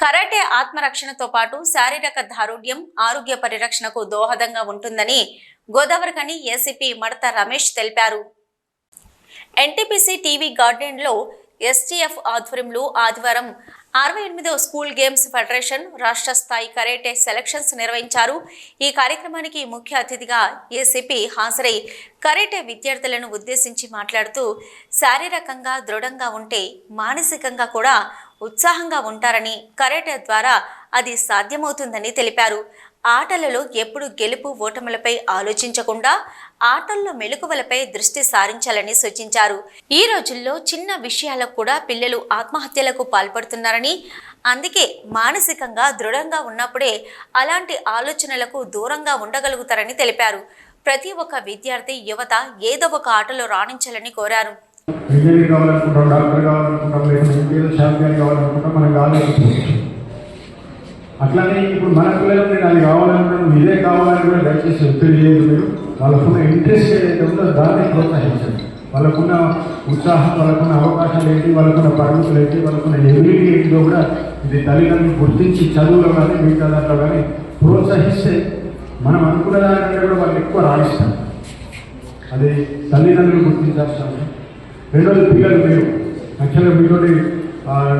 Karate ఆత్మరక్షణతో పాటు శారీరక దారుఢ్యం ఆరోగ్య పరిరక్షణకు దోహదంగా ఉంటుందని గోదావరికని ఏసీపీ మడత రమేష్ తెలిపారు. ఎన్టీపీసీ టీవీ గార్డెన్లో ఎస్టీఎఫ్ ఆధ్వర్యంలో ఆదివారం అరవై ఎనిమిదవ స్కూల్ గేమ్స్ ఫెడరేషన్ రాష్ట్ర స్థాయి కరేటే సెలక్షన్స్ నిర్వహించారు. ఈ కార్యక్రమానికి ముఖ్య అతిథిగా ఏసీపీ హాజరై కరేటే విద్యార్థులను ఉద్దేశించి మాట్లాడుతూ శారీరకంగా దృఢంగా ఉంటే మానసికంగా కూడా ఉత్సాహంగా ఉంటారని కరాటే ద్వారా అది సాధ్యమవుతుందని తెలిపారు. ఆటలలో ఎప్పుడు గెలుపు ఓటములపై ఆలోచించకుండా ఆటల్లో మెలకువలపై దృష్టి సారించాలని సూచించారు. ఈ రోజుల్లో చిన్న విషయాలకు కూడా పిల్లలు ఆత్మహత్యలకు పాల్పడుతున్నారని అందుకే మానసికంగా దృఢంగా ఉన్నప్పుడే అలాంటి ఆలోచనలకు దూరంగా ఉండగలుగుతారని తెలిపారు. ప్రతి ఒక్క విద్యార్థి యువత ఏదో ఒక ఆటలో రాణించాలని కోరారు. ఇంజనీర్ కావాలనుకుంటాం డాక్టర్ కావాలనుకుంటాం లేదా ఏదో ఛాంపియన్ కావాలనుకుంటాం మనకు కాలేకపోవచ్చు అట్లానే ఇప్పుడు మన పిల్లలకు నేను అది కావాలనుకున్నాను ఇదే కావాలని కూడా దయచేసి ఒత్తిడి చేయదు మీరు. వాళ్ళకున్న ఇంట్రెస్ట్ ఏదైతే ఉందో దాన్ని ప్రోత్సహించండి. వాళ్ళకున్న ఉత్సాహం వాళ్ళకున్న అవకాశాలు ఏంటి వాళ్ళకున్న పరిమితులు ఏంటి వాళ్ళకున్న ఎబిలిటీ ఏంటిదో కూడా ఇది తల్లిదండ్రులు గుర్తించి చదువులో కానీ మిగతా దాంట్లో కానీ ప్రోత్సహిస్తే మనం అనుకున్న దానికంటే కూడా వాళ్ళు ఎక్కువ రాణిస్తారు. అది తల్లిదండ్రులు గుర్తించాల్సిన పేదలు రెండోది పిల్లలు మీరు. యాక్చువల్గా మీతోటి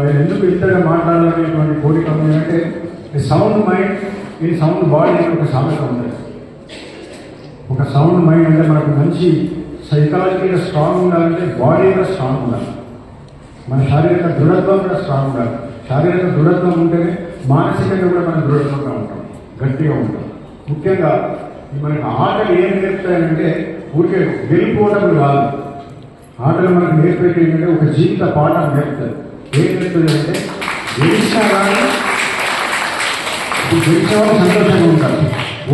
నేను ఎందుకు ఇంతగా మాట్లాడాలనేటువంటి కోరిక ఏంటంటే ఈ సౌండ్ మైండ్ ఈ సౌండ్ బాడీ అని ఒక సామెత ఉంది. ఒక సౌండ్ మైండ్ అంటే మనకు మంచి సైకాలజీగా స్ట్రాంగ్ ఉండాలంటే బాడీగా స్ట్రాంగ్ ఉండాలి. మన శారీరక దృఢత్వం కూడా స్ట్రాంగ్ ఉండాలి. శారీరక దృఢత్వం ఉంటేనే మానసికంగా కూడా మనం దృఢత్వంగా ఉంటాం. గట్టిగా ఉంటాం. ముఖ్యంగా ఈ మనకి ఆటలు ఏం చెప్తాయంటే ఊరికే గెలిపోవటం కాదు ఆటలు మనకు నేర్పేది ఏంటంటే ఒక జీవిత పాఠం నేర్పుతారు. ఏం నేర్పుతుంది అంటే గెలిచినా కానీ గెలిచిన వాళ్ళు సంతోషంగా ఉంటారు.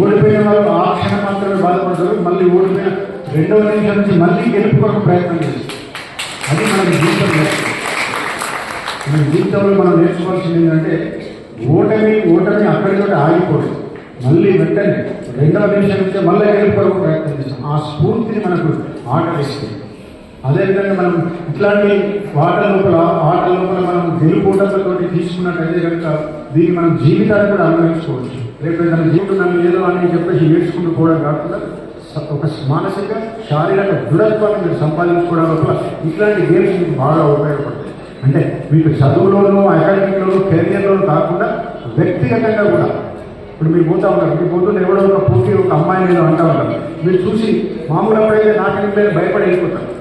ఓడిపోయిన వాళ్ళు ఆ క్షణం మాత్రమే బాధపడతారు. మళ్ళీ ఓడిపోయిన రెండవ నిమిషం నుంచి మళ్ళీ గెలుపు కొరకు ప్రయత్నం చేస్తారు. అది మన జీవితం నేర్పుతుంది. మన జీవితంలో మనం నేర్చుకోవాల్సింది ఏంటంటే ఓటమి ఓటమి అక్కడితోటి ఆగిపోదు. మళ్ళీ వెంటనే రెండవ నిమిషం నుంచి మళ్ళీ గెలుపు కొరకు ప్రయత్నం చేస్తాం. ఆ స్ఫూర్తిని మనకు ఆటలు ఇస్తుంది అదేవిధంగా మనం ఇట్లాంటి ఆట లోపల ఆట లోపల మనం గెలుపోటలతో తీసుకున్నట్టయితే కనుక దీన్ని మనం జీవితాన్ని కూడా అనుభవించుకోవచ్చు. రేపు తన జీవితం నన్ను ఏదో అని చెప్పేసి ఏడ్చుకుంటూ పోవడం కాకుండా ఒక మానసిక శారీరక దృఢత్వాన్ని మీరు సంపాదించుకోవడం లోపల ఇట్లాంటి గేమ్స్ మీకు బాగా ఉపయోగపడతాయి. అంటే మీకు చదువులోనూ అకాడమిక్లోనూ కెరియర్లోనూ కాకుండా వ్యక్తిగతంగా కూడా. ఇప్పుడు మీరు పోతా ఉంటారు మీరు పోతున్న ఎవడో ఒక పూర్తి ఒక అమ్మాయి మీద అంటా ఉంటారు మీరు చూసి మామూలు అప్పుడైతే నాకేం భయపడి వెళ్ళిపోతారు.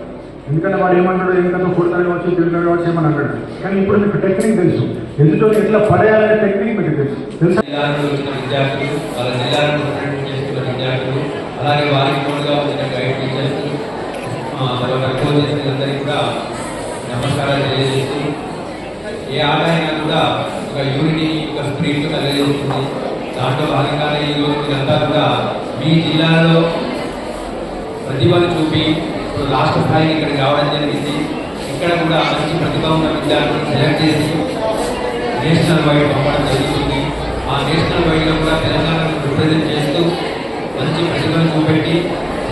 ఎందుకంటే వాడు ఏమంటాడు? ఎందుకంటే కొడతాడు కావచ్చు తిరుగుతాడు కావచ్చు ఏమని అంటాడు? కానీ ఇప్పుడు మీకు టెక్నిక్ తెలుసు. ఎందుతో ఎట్లా పడేయాలనే టెక్నిక్ మీకు తెలుసు. తెలుసు? విద్యార్థులు వాళ్ళ జిల్లాలను చేస్తున్న విద్యార్థులు అలాగే వారికి తోడుగా వచ్చిన గైడ్ టీచర్స్ తర్వాత కోచెస్ అందరికీ కూడా నమస్కారాలు తెలియజేస్తూ ఏ ఆట కూడా ఒక యూనిటీ ఒక స్ప్రీట్ కలిగిస్తుంది దాంట్లో భాగంగానే ఈరోజు మీరంతా కూడా మీ జిల్లాలో ప్రతిభను చూపి ఇప్పుడు రాష్ట్ర స్థాయికి ఇక్కడికి రావడం జరిగింది. ఇక్కడ కూడా మంచి ప్రతిభ ఉన్న విద్యార్థులను సెలెక్ట్ చేసి నేషనల్ వైడ్ పంపడం జరుగుతుంది. ఆ నేషనల్ వైడ్లో కూడా తెలంగాణను రిప్రజెంట్ చేస్తూ మంచి ప్రతిభను చూపెట్టి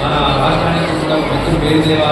మన రాష్ట్రానికి కూడా మంచి పేరు తేవాలి.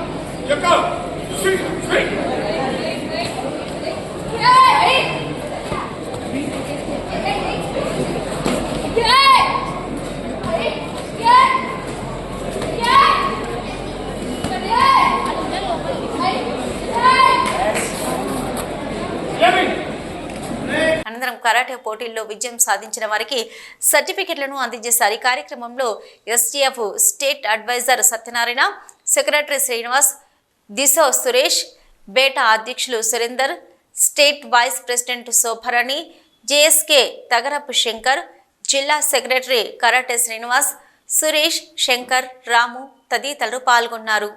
కరాటే పోటీల్లో విజయం సాధించిన వారికి సర్టిఫికెట్లను అందజేశారు ఈ కార్యక్రమంలో STF state advisor Satyanarayana secretary Srinivas దిశో సురేష్ బేటా అధ్యక్షులు Surender state vice president Shobharani JSK Tagarapu Shankar జిల్లా సెక్రటరీ కరాటే శ్రీనివాస్ సురేష్ శంకర్ రాము తదితరులు పాల్గొన్నారు.